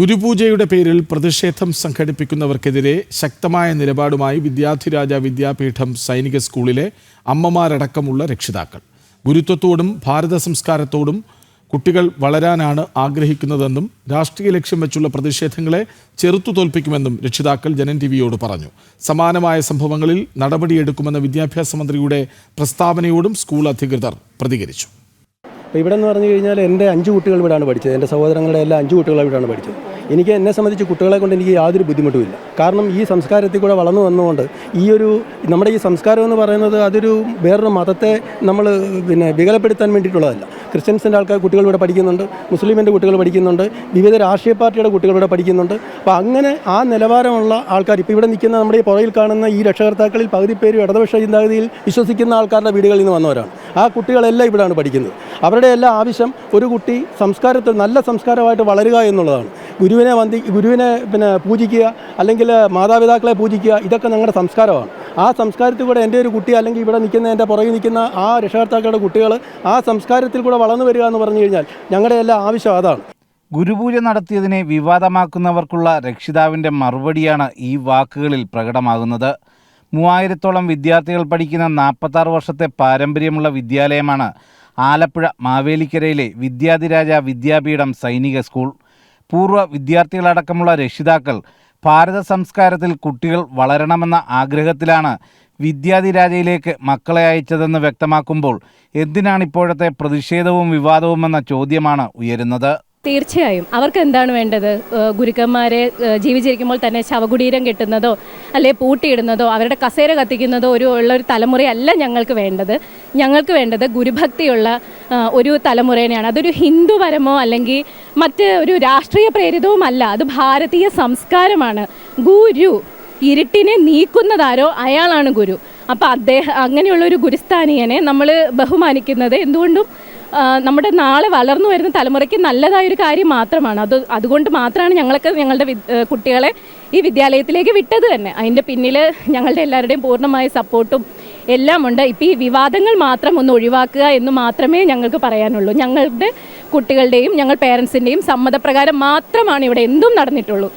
ഗുരുപൂജയുടെ പേരിൽ പ്രതിഷേധം സംഘടിപ്പിക്കുന്നവർക്കെതിരെ ശക്തമായ നിലപാടുമായി വിദ്യാധിരാജ വിദ്യാപീഠം സൈനിക സ്കൂളിലെ അമ്മമാരടക്കമുള്ള രക്ഷിതാക്കൾ. ഗുരുത്വത്തോടും ഭാരത സംസ്കാരത്തോടും കുട്ടികൾ വളരാനാണ് ആഗ്രഹിക്കുന്നതെന്നും രാഷ്ട്രീയ ലക്ഷ്യം വെച്ചുള്ള പ്രതിഷേധങ്ങളെ ചെറുത്തു തോൽപ്പിക്കുമെന്നും രക്ഷിതാക്കൾ ജനൻ ടിവിയോട് പറഞ്ഞു. സമാനമായ സംഭവങ്ങളിൽ നടപടിയെടുക്കുമെന്ന വിദ്യാഭ്യാസ മന്ത്രിയുടെ പ്രസ്താവനയോടും സ്കൂൾ അധികൃതർ പ്രതികരിച്ചു. അപ്പോൾ ഇവിടെ എന്ന് പറഞ്ഞു കഴിഞ്ഞാൽ എന്റെ അഞ്ച് കുട്ടികൾ ഇവിടെയാണ് പഠിച്ചത്. എന്റെ സഹോദരങ്ങളുടെ എല്ലാ അഞ്ച് കുട്ടികൾ ഇവിടെയാണ് പഠിച്ചത്. എനിക്ക് എന്നെ സംബന്ധിച്ച് കുട്ടികളെ കൊണ്ട് എനിക്ക് യാതൊരു ബുദ്ധിമുട്ടുമില്ല കാരണം ഈ സംസ്കാരത്തിൽ കൂടെ വളർന്നു വന്നുകൊണ്ട് ഈ ഒരു നമ്മുടെ ഈ സംസ്കാരം എന്ന് പറയുന്നത് അതൊരു വേറൊരു മതത്തെ നമ്മൾ പിന്നെ വികലപ്പെടുത്താൻ വേണ്ടിയിട്ടുള്ളതല്ല. ക്രിസ്ത്യൻസിന്റെ ആൾക്കാർ കുട്ടികൾ ഇവിടെ പഠിക്കുന്നുണ്ട് മുസ്ലിമിന്റെ കുട്ടികൾ പഠിക്കുന്നുണ്ട് വിവിധ രാഷ്ട്രീയ പാർട്ടിയുടെ കുട്ടികൾ ഇവിടെ പഠിക്കുന്നുണ്ട്. അപ്പോൾ അങ്ങനെ ആ നിലവാരമുള്ള ആൾക്കാർ ഇപ്പോൾ ഇവിടെ നിൽക്കുന്ന നമ്മുടെ ഈ പുറയിൽ കാണുന്ന ഈ രക്ഷകർത്താക്കളിൽ പകുതി പേരും ഇടതുപക്ഷ ചിന്താഗതിയിൽ വിശ്വസിക്കുന്ന ആൾക്കാരുടെ വീടുകളിൽ നിന്ന് വന്നവരാണ്. ആ കുട്ടികളെല്ലാം ഇവിടെയാണ് പഠിക്കുന്നത്. അവരുടെ എല്ലാ ആവശ്യം ഒരു കുട്ടി സംസ്കാരത്തിൽ നല്ല സംസ്കാരമായിട്ട് വളരുക എന്നുള്ളതാണ്. ഗുരുവിനെ വന്ദി ഗുരുവിനെ പിന്നെ പൂജിക്കുക അല്ലെങ്കിൽ മാതാപിതാക്കളെ പൂജിക്കുക ഇതൊക്കെ ഞങ്ങളുടെ സംസ്കാരമാണ് ആ സംസ്കാരത്തിൽ കൂടെ എന്റെ ഒരു കുട്ടി അല്ലെങ്കിൽ ഇവിടെ നിൽക്കുന്ന എന്റെ പുറകിൽ നിൽക്കുന്ന ആ രക്ഷകർത്താക്കളുടെ കുട്ടികൾ ആ സംസ്കാരത്തിൽ കൂടെ വളർന്നു വരിക എന്ന് പറഞ്ഞു കഴിഞ്ഞാൽ ഞങ്ങളുടെ എല്ലാ ആവശ്യം അതാണ്. ഗുരുപൂജ നടത്തിയതിനെ വിവാദമാക്കുന്നവർക്കുള്ള രക്ഷിതാവിന്റെ മറുപടിയാണ് ഈ വാക്കുകളിൽ പ്രകടമാകുന്നത്. മൂവായിരത്തോളം വിദ്യാർത്ഥികൾ പഠിക്കുന്ന നാൽപ്പത്താറ് വർഷത്തെ പാരമ്പര്യമുള്ള വിദ്യാലയമാണ് ആലപ്പുഴ മാവേലിക്കരയിലെ വിദ്യാധിരാജ വിദ്യാപീഠം സൈനിക സ്കൂൾ. പൂർവ വിദ്യാർത്ഥികളടക്കമുള്ള രക്ഷിതാക്കൾ ഭാരത സംസ്കാരത്തിൽ കുട്ടികൾ വളരണമെന്ന ആഗ്രഹത്തിലാണ് വിദ്യാധിരാജയിലേക്ക് മക്കളെ അയച്ചതെന്ന് വ്യക്തമാക്കുമ്പോൾ എന്തിനാണ് ഇപ്പോഴത്തെ പ്രതിഷേധവും വിവാദവുമെന്ന ചോദ്യമാണ് ഉയരുന്നത്. തീർച്ചയായും. അവർക്ക് എന്താണ് വേണ്ടത് ഗുരുക്കന്മാരെ ജീവിച്ചിരിക്കുമ്പോൾ തന്നെ ശവകുടീരം കെട്ടുന്നതോ അല്ലെ പൂട്ടിയിടുന്നതോ അവരുടെ കസേര കത്തിക്കുന്നതോ ഒരു ഉള്ള ഒരു തലമുറയല്ല ഞങ്ങൾക്ക് വേണ്ടത്. ഞങ്ങൾക്ക് വേണ്ടത് ഗുരുഭക്തിയുള്ള ഒരു തലമുറേനെയാണ്. അതൊരു ഹിന്ദുപരമോ അല്ലെങ്കിൽ മറ്റ് ഒരു രാഷ്ട്രീയ പ്രേരിതവുമല്ല. അത് ഭാരതീയ സംസ്കാരമാണ്. ഗുരു ഇരുട്ടിനെ നീക്കുന്നതാരോ അയാളാണ് ഗുരു. അപ്പം അദ്ദേഹം അങ്ങനെയുള്ള ഒരു ഗുരുസ്ഥാനീയനെ നമ്മൾ ബഹുമാനിക്കുന്നത് എന്തുകൊണ്ടും നമ്മുടെ നാളെ വളർന്നു വരുന്ന തലമുറയ്ക്ക് നല്ലതായൊരു കാര്യം മാത്രമാണ്. അത് അതുകൊണ്ട് മാത്രമാണ് ഞങ്ങളൊക്കെ ഞങ്ങളുടെ കുട്ടികളെ ഈ വിദ്യാലയത്തിലേക്ക് വിട്ടത് തന്നെ. അതിന്റെ പിന്നിൽ ഞങ്ങളുടെ എല്ലാവരുടെയും പൂർണമായ സപ്പോർട്ടും എല്ലാം ഉണ്ട് ഇപ്പം ഈ വിവാദങ്ങൾ മാത്രം ഒന്ന് ഒഴിവാക്കുക എന്ന് മാത്രമേ ഞങ്ങൾക്ക് പറയാനുള്ളൂ. ഞങ്ങളുടെ കുട്ടികളുടെയും ഞങ്ങൾ പേരൻസിന്റെയും സമ്മതപ്രകാരം മാത്രമാണ് ഇവിടെ എന്തും നടന്നിട്ടുള്ളൂ.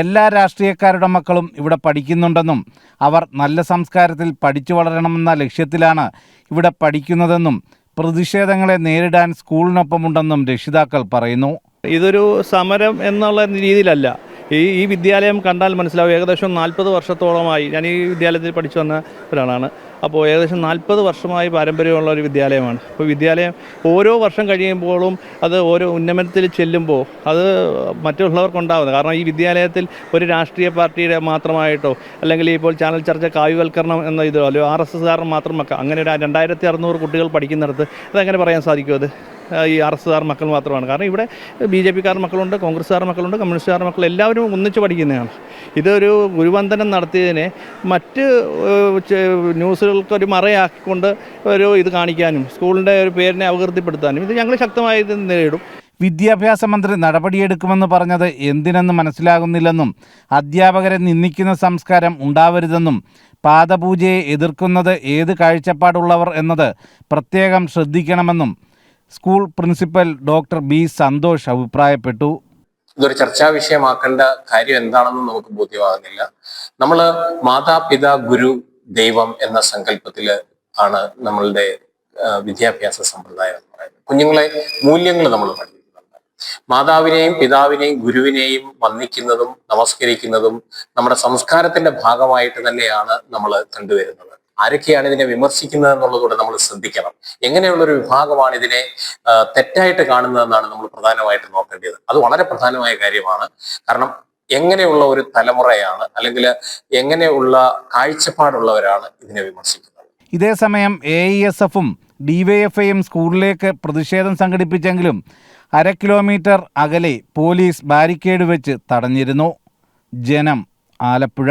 എല്ലാ രാഷ്ട്രീയക്കാരുടെ മക്കളും ഇവിടെ പഠിക്കുന്നുണ്ടെന്നും അവർ നല്ല സംസ്കാരത്തിൽ പഠിച്ചു വളരണമെന്ന ലക്ഷ്യത്തിലാണ് ഇവിടെ പഠിക്കുന്നതെന്നും പ്രതിഷേധങ്ങളെ നേരിടാൻ സ്കൂളിനൊപ്പമുണ്ടെന്നും രക്ഷിതാക്കൾ പറയുന്നു. ഇതൊരു സമരം എന്നുള്ള രീതിയിലല്ല. ഈ ഈ വിദ്യാലയം കണ്ടാൽ മനസ്സിലാവും. ഏകദേശം നാൽപ്പത് വർഷത്തോളമായി ഞാൻ ഈ വിദ്യാലയത്തിൽ പഠിച്ചു വന്ന ഒരാളാണ്. അപ്പോൾ ഏകദേശം നാൽപ്പത് വർഷമായി പാരമ്പര്യമുള്ള ഒരു വിദ്യാലയമാണ്. അപ്പോൾ വിദ്യാലയം ഓരോ വർഷം കഴിയുമ്പോഴും അത് ഓരോ ഉന്നമനത്തിൽ ചെല്ലുമ്പോൾ അത് മറ്റുള്ളവർക്കുണ്ടാവുന്നത്. കാരണം ഈ വിദ്യാലയത്തിൽ ഒരു രാഷ്ട്രീയ പാർട്ടിയുടെ മാത്രമായിട്ടോ അല്ലെങ്കിൽ ഇപ്പോൾ ചാനൽ ചർച്ച കാവ്യവൽക്കരണം എന്ന ഇതോ അല്ലെങ്കിൽ ആർ എസ് എസ്കാരൻ മാത്രം മക്ക അങ്ങനെ ഒരു രണ്ടായിരത്തി അറുന്നൂറ് കുട്ടികൾ പഠിക്കുന്നിടത്ത് അതെങ്ങനെ പറയാൻ സാധിക്കും അത്? ഈ ആർ എസ് ആർ മക്കൾ മാത്രമാണ്. കാരണം ഇവിടെ ബി ജെ പിക്കാർ മക്കളുണ്ട് കോൺഗ്രസ്സുകാർ മക്കളുണ്ട് കമ്മ്യൂണിസ്റ്റുകാർ മക്കൾ എല്ലാവരും ഒന്നിച്ച് പഠിക്കുന്നതാണ്. ഇതൊരു ഗുരുവന്ദനം നടത്തിയതിനെ മറ്റ് ന്യൂസുകൾക്കൊരു മറയാക്കിക്കൊണ്ട് ഒരു ഇത് കാണിക്കാനും സ്കൂളിന്റെ ഒരു പേരിനെ അപകീർത്തിപ്പെടുത്താനും ഇത് ഞങ്ങൾ ശക്തമായി നേരിടും. വിദ്യാഭ്യാസ മന്ത്രി നടപടിയെടുക്കുമെന്ന് പറഞ്ഞത് എന്തിനെന്ന് മനസ്സിലാകുന്നില്ലെന്നും അധ്യാപകരെ നിന്ദിക്കുന്ന സംസ്കാരം ഉണ്ടാവരുതെന്നും പാദപൂജയെ എതിർക്കുന്നത് ഏത് കാഴ്ചപ്പാടുള്ളവർ എന്നത് പ്രത്യേകം ശ്രദ്ധിക്കണമെന്നും school principal doctor B Santhosh അഭിപ്രായപ്പെട്ടു. ഇതൊരു ചർച്ചാ വിഷയമാക്കേണ്ട കാര്യം എന്താണെന്ന് നമുക്ക് ബോധ്യമാകുന്നില്ല. നമ്മൾ മാതാപിതാ ഗുരു ദൈവം എന്ന സങ്കല്പത്തിൽ ആണ് നമ്മളുടെ വിദ്യാഭ്യാസ സമ്പ്രദായം എന്ന് പറയുന്നത്. കുഞ്ഞുങ്ങളെ മൂല്യങ്ങൾ നമ്മൾ പഠിപ്പിക്കുന്നുണ്ട്. മാതാവിനെയും പിതാവിനെയും ഗുരുവിനെയും വന്ദിക്കുന്നതും നമസ്കരിക്കുന്നതും നമ്മുടെ സംസ്കാരത്തിന്റെ ഭാഗമായിട്ട് തന്നെയാണ് നമ്മൾ കണ്ടുവരുന്നത്. ആരൊക്കെയാണ് ഇതിനെ വിമർശിക്കുന്നത് എന്നുള്ളതുകൂടെ നമ്മൾ ശ്രദ്ധിക്കണം. എങ്ങനെയുള്ള ഒരു വിഭാഗമാണ് ഇതിനെ തെറ്റായിട്ട് കാണുന്നതെന്നാണ് നമ്മൾ പ്രധാനമായിട്ട് നോക്കേണ്ടത്. അത് വളരെ പ്രധാനമായ കാര്യമാണ്. കാരണം എങ്ങനെയുള്ള ഒരു തലമുറയാണ് അല്ലെങ്കിൽ എങ്ങനെയുള്ള കാഴ്ചപ്പാടുള്ളവരാണ് ഇതിനെ വിമർശിക്കുന്നത്. ഇതേസമയം എ ഇ എസ് എഫും ഡിവൈഎഫ്ഐയും സ്കൂളിലേക്ക് പ്രതിഷേധം സംഘടിപ്പിച്ചെങ്കിലും അര കിലോമീറ്റർ അകലെ പോലീസ് ബാരിക്കേഡ് വെച്ച് തടഞ്ഞിരുന്നു. ജനം ആലപ്പുഴ.